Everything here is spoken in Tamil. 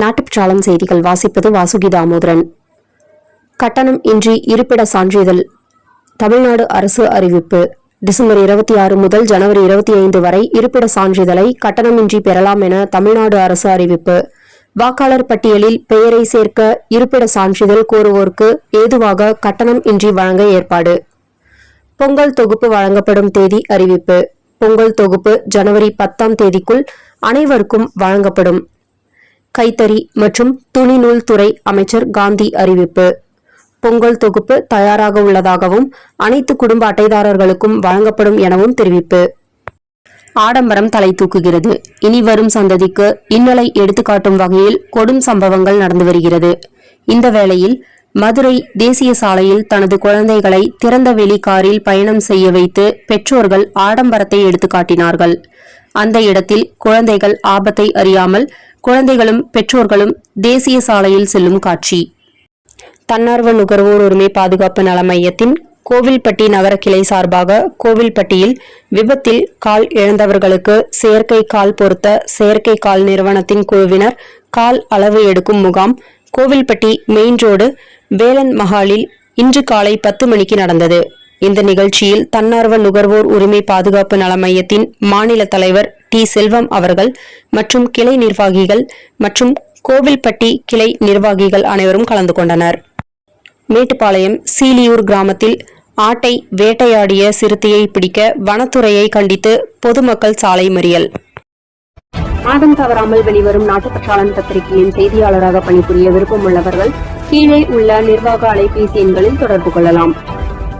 நாட்டுப்பற்றாளன் செய்திகள் வாசிப்பது வாசுகி தாமோதரன். கட்டணம் இன்றி இருப்பிட சான்றிதழ். தமிழ்நாடு அரசு அறிவிப்பு. டிசம்பர் இருபத்தி ஆறு முதல் ஜனவரி இருபத்தி ஐந்து வரை இருப்பிட சான்றிதழை கட்டணமின்றி பெறலாம் என தமிழ்நாடு அரசு அறிவிப்பு. வாக்காளர் பட்டியலில் பெயரை சேர்க்க இருப்பிட சான்றிதழ் கோருவோருக்கு ஏதுவாக கட்டணம் இன்றி வழங்க ஏற்பாடு. பொங்கல் தொகுப்பு வழங்கப்படும் தேதி அறிவிப்பு. பொங்கல் தொகுப்பு ஜனவரி பத்தாம் தேதிக்குள் அனைவருக்கும் வழங்கப்படும். கைத்தறி மற்றும் துணிநூல் துறை அமைச்சர் காந்தி அறிவிப்பு. பொங்கல் தொகுப்பு தயாராக உள்ளதாகவும் அனைத்து குடும்ப அட்டைதாரர்களுக்கும் வழங்கப்படும் எனவும் தெரிவிப்பு. ஆடம்பரம் தலை தூக்குகிறது. இனி வரும் சந்ததிக்கு இன்னலை எடுத்துக்காட்டும் வகையில் கொடும் சம்பவங்கள் நடந்து வருகிறது. இந்த வேளையில் மதுரை தேசிய சாலையில் தனது குழந்தைகளை திறந்த வெளி காரில் பயணம் செய்ய வைத்து பெற்றோர்கள் ஆடம்பரத்தை எடுத்துக்காட்டினார்கள் அந்த இடத்தில் குழந்தைகள் ஆபத்தை அறியாமல் குழந்தைகளும் பெற்றோர்களும் தேசிய சாலையில் செல்லும் காட்சி. தன்னார்வ நுகர்வோர் உரிமை பாதுகாப்பு நல மையத்தின் கோவில்பட்டி நகர கிளை சார்பாக கோவில்பட்டியில் விபத்தில் கால் இழந்தவர்களுக்கு செயற்கை கால் பொருத்த செயற்கை கால் நிறுவனத்தின் குழுவினர் கால் அளவு எடுக்கும் முகாம் கோவில்பட்டி மெயின் ரோடு வேலன் மஹாலில் இன்று காலை பத்து மணிக்கு நடந்தது. இந்த நிகழ்ச்சியில் தன்னார்வ நுகர்வோர் உரிமை பாதுகாப்பு நல மையத்தின் மாநில தலைவர் டி. செல்வம் அவர்கள் மற்றும் கிளை நிர்வாகிகள் மற்றும் கோவில்பட்டி கிளை நிர்வாகிகள் அனைவரும் கலந்து கொண்டனர். மேட்டுப்பாளையம் சீலியூர் கிராமத்தில் ஆட்டை வேட்டையாடிய சிறுத்தையை பிடிக்க வனத்துறையை கண்டித்து பொதுமக்கள் சாலை மறியல். மாதம் தவறாமல் வெளிவரும் நாட்டுப்பற்றாளன் பத்திரிகையின் செய்தியாளராக பணிபுரிய விருப்பம் உள்ளவர்கள் கீழே உள்ள நிர்வாக அலைபேசி எண்களில் தொடர்பு கொள்ளலாம்.